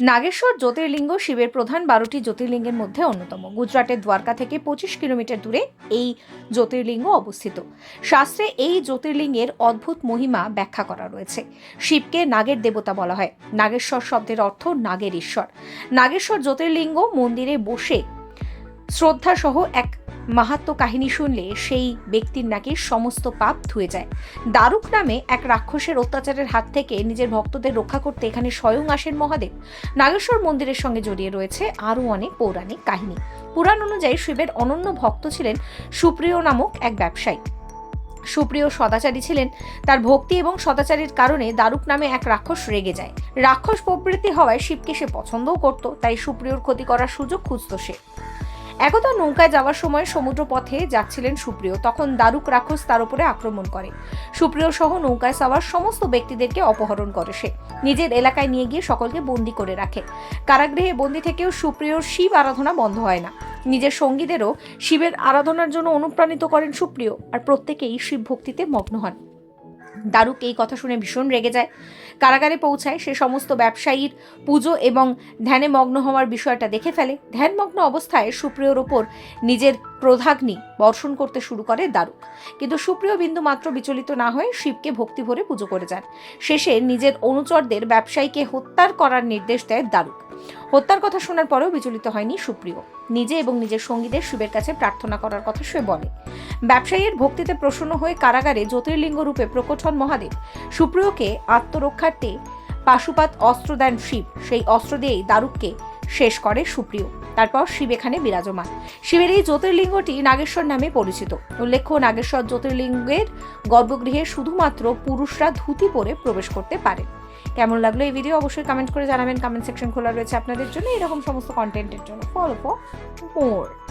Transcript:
নাগেশ্বর জ্যোতির্লিঙ্গ শিবের প্রধান বারোটি জ্যোতির্লিঙ্গের মধ্যে অন্যতম। গুজরাটের দ্বারকা থেকে পঁচিশ কিলোমিটার দূরে এই জ্যোতির্লিঙ্গ অবস্থিত। শাস্ত্রে এই জ্যোতির্লিঙ্গের অদ্ভুত মহিমা ব্যাখ্যা করা রয়েছে। শিবকে নাগের দেবতা বলা হয়। নাগেশ্বর শব্দের অর্থ নাগের ঈশ্বর। নাগেশ্বর জ্যোতির্লিঙ্গ মন্দিরে বসে শ্রদ্ধা সহ এক মাহাত্ম কাহিনী শুনলে সেই ব্যক্তির নাকি সমস্ত পাপ ধুয়ে যায়। দারুক নামে এক রাক্ষসের অত্যাচারের হাত থেকে নিজের ভক্তদের রক্ষা করতে এখানে স্বয়ং আসেন মহাদেব। নাগেশ্বর মন্দিরের সঙ্গে জড়িয়ে রয়েছে আরও অনেক পৌরাণিক কাহিনী। পুরাণ অনুযায়ী শিবের অনন্য ভক্ত ছিলেন সুপ্রিয় নামক এক ব্যবসায়ী। সুপ্রিয় সদাচারী ছিলেন, তার ভক্তি এবং সদাচারীর কারণে দারুক নামে এক রাক্ষস রেগে যায়। রাক্ষস প্রবৃত্তি হওয়ায় শিবকে সে পছন্দও করত, তাই সুপ্রিয়র ক্ষতি করার সুযোগ খুঁজত সে। একদা নৌকায় যাওয়ার সময় সমুদ্র পথে যাচ্ছিলেন সুপ্রিয়। তখন দারুক রাক্ষস তার উপরে আক্রমণ করে। সুপ্রিয় সহ নৌকায় সওয়ার সমস্ত ব্যক্তিদেরকে অপহরণ করে সে। নিজের এলাকায় নিয়ে গিয়ে সকলকে বন্দি করে রাখে। কারাগৃহে বন্দি থেকেও সুপ্রিয়র শিব আরাধনা বন্ধ হয় না। নিজের সঙ্গীদেরও শিবের আরাধনার জন্য অনুপ্রাণিত করেন সুপ্রিয়, আর প্রত্যেকেই শিব ভক্তিতে মগ্ন হন। দারুক এই কথা শুনে ভীষণ রেগে যায়। কারাগারে পৌঁছায়, সে সমস্ত ব্যবসায়ীর পুজো এবং ধ্যানে মগ্ন হওয়ার বিষয়টা দেখে ফেলে। ধ্যানমগ্ন অবস্থায় সুপ্রিয়র ওপর নিজের প্রধাগ্নি বর্ষণ করতে শুরু করে দারুক। কিন্তু সুপ্রিয় বিন্দু মাত্র বিচলিত না হয়ে শিবকে ভক্তি ভরে পুজো করে যান। শেষে নিজের অনুচরদের ব্যবসায়ীকে হত্যার করার নির্দেশ দেয় দারুক। হত্যার কথা শোনার পরেও বিচলিত হয়নি সুপ্রিয়। নিজে এবং নিজের সঙ্গীদের শিবের কাছে প্রার্থনা করার কথা সে বলে। ব্যবসায়ীর ভক্তিতে প্রসন্ন হয়ে কারাগারে জ্যোতির্লিঙ্গ রূপে প্রকট হন মহাদেব। সুপ্রিয়কে আত্মরক্ষার্থে পাশুপাত অস্ত্র দেন শিব। সেই অস্ত্র দিয়েই দারুককে শেষ করে সুপ্রিয়। তারপর শিব এখানে বিরাজমান। শিবের এই জ্যোতির্লিঙ্গটি নাগেশ্বর নামে পরিচিত। উল্লেখ্য, নাগেশ্বর জ্যোতির্লিঙ্গের গর্ভগৃহে শুধুমাত্র পুরুষরা ধুতি পরে প্রবেশ করতে পারে। কেমন লাগল এই ভিডিও অবশ্যই কমেন্ট করে জানাবেন। কমেন্ট সেকশন খোলা রয়েছে আপনাদের জন্য। এরকম সমস্ত কন্টেন্টের জন্য ফলো ফর মোর